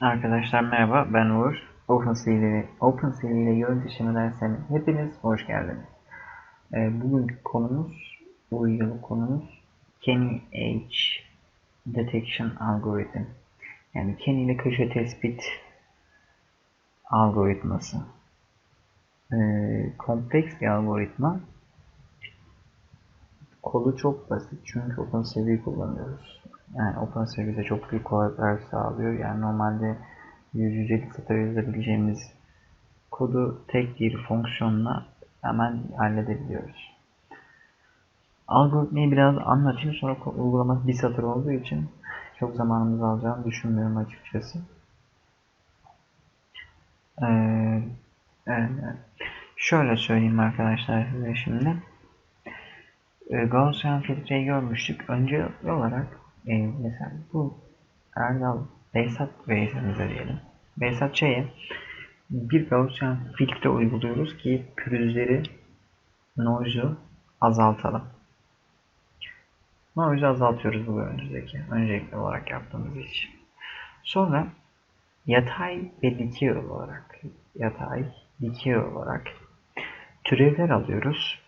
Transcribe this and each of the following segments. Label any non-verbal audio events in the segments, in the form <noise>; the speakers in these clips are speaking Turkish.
Arkadaşlar merhaba ben Uğur. OpenCV ile, OpenCV ile işleme derslerine hepiniz hoş geldiniz. Ee, bugünkü konumuz, bu videoluk konumuz Kenny H Detection Algorithm. Yani Kenny ile köşe tespit algoritması. Ee, kompleks bir algoritma. Kodu çok basit çünkü OpenCV kullanıyoruz. Yani OpenCV bize çok büyük kolaylıklar sağlıyor. Yani normalde 150 satır yazabileceğimiz kodu tek bir fonksiyonla hemen halledebiliyoruz. Algoritmayı biraz anlatayım sonra uygulaması bir satır olduğu için çok zamanımızı alacağını düşünmüyorum açıkçası. Ee, evet. Şöyle söyleyeyim arkadaşlar size şimdi. Ee, Gaussian filtreyi görmüştük. Önce olarak e, mesela bu Erdal Behzat Bey'imize diyelim. Behzat Ç'ye bir Gaussian filtre uyguluyoruz ki pürüzleri noise'u azaltalım. Noise'u azaltıyoruz bu önümüzdeki. Öncelikli olarak yaptığımız iş. Sonra yatay ve dikey olarak yatay, dikey olarak türevler alıyoruz.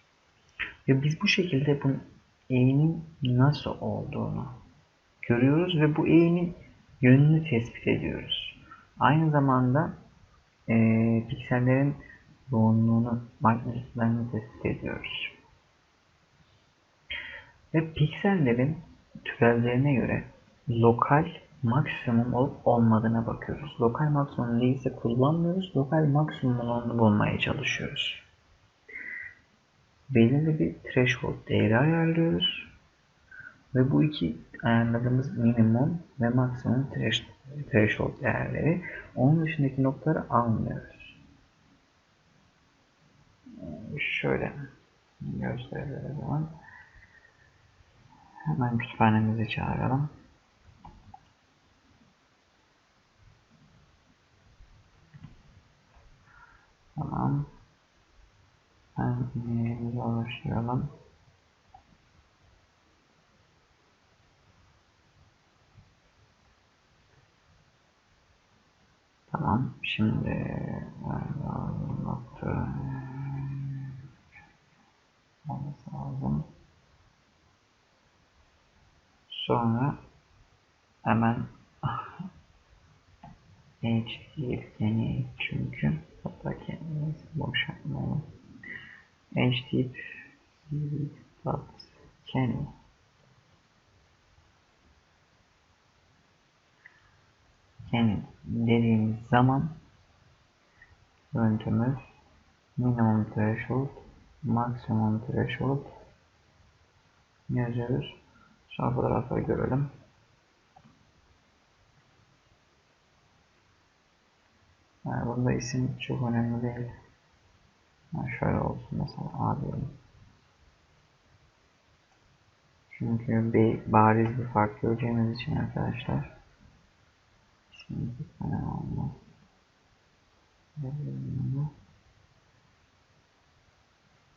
Ve biz bu şekilde bunun eğimin nasıl olduğunu görüyoruz ve bu eğimin yönünü tespit ediyoruz. Aynı zamanda e, piksellerin yoğunluğunu, magnetizmlerini tespit ediyoruz. Ve piksellerin türevlerine göre lokal maksimum olup olmadığına bakıyoruz. Lokal maksimum değilse kullanmıyoruz. Lokal maksimumunu bulmaya çalışıyoruz. Belirli bir threshold değeri ayarlıyoruz. Ve bu iki ayarladığımız minimum ve maksimum threshold değerleri. Onun dışındaki noktaları almıyoruz. Şöyle gösterelim zaman. Hemen kütüphanemizi çağıralım. Tamam. Ben e, başlayalım. Tamam. Şimdi nokta olması lazım. Sonra hemen <laughs> H değil yeni çünkü hatta kendimizi boş yapmayalım. H deyip Kenny Yani dediğimiz zaman yöntemimiz minimum threshold, maksimum threshold yazıyoruz. Sonra fotoğrafları görelim. Yani burada isim çok önemli değil. Yani şöyle olsun mesela A diyelim. Çünkü bir bariz bir fark göreceğimiz için arkadaşlar Şimdi tane alma.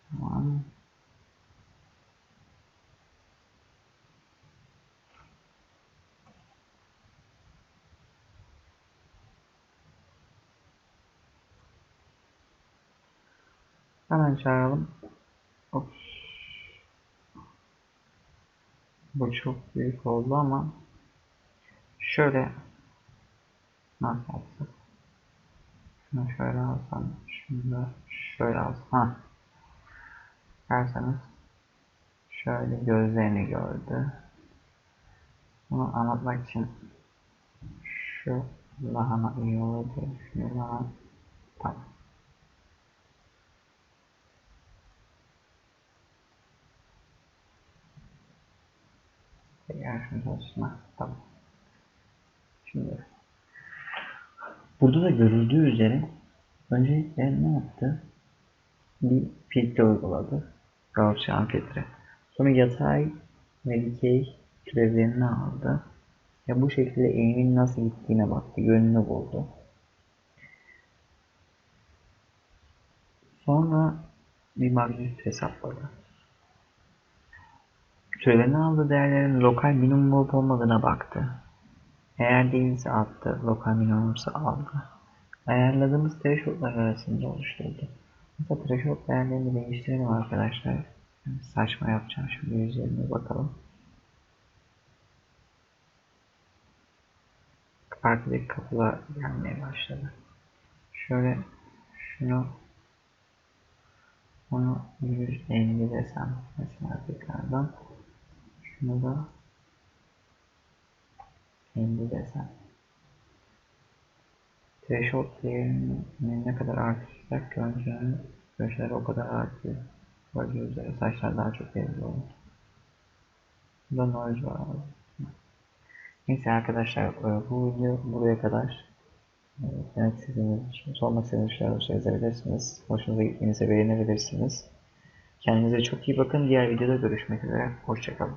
Tamam. Hemen çağıralım. Ops. Bu çok büyük oldu ama şöyle Nasıl yapsak? Şunu şöyle alsam, şunu şöyle alsam. Ha. Derseniz şöyle gözlerini gördü. Bunu anlatmak için şu daha iyi olur diye düşünüyorum ama tamam. Tekrar şunu çalışma. Tamam. Şimdi Burada da görüldüğü üzere öncelikle ne yaptı? Bir filtre uyguladı. Gaussian filtre. Sonra yatay ve dikey türevlerini aldı. Ve bu şekilde eğimin nasıl gittiğine baktı. Yönünü buldu. Sonra bir magnetüt hesapladı. Türevlerini aldığı değerlerin lokal minimum olup olmadığına baktı. Eğer değilse attı. Lokal minimumsa aldı. Ayarladığımız thresholdlar arasında oluşturdu. Mesela threshold değerlerini değiştirelim arkadaşlar. Saçma yapacağım şimdi üzerine bakalım. Arkadaki kapılar gelmeye başladı. Şöyle şunu onu 150 desem mesela tekrardan şunu da 50 desem threshold değerini ne kadar artırırsak görüntünün köşeleri o kadar artıyor. Böyle üzere saçlar daha çok belli olur. Burada noise var abi. Neyse arkadaşlar e, bu video buraya kadar. Demek istediğiniz sormak istediğiniz şeyler olursa yazabilirsiniz. Hoşunuza gittiğinizde beğenebilirsiniz. Kendinize çok iyi bakın. Diğer videoda görüşmek üzere. Hoşçakalın.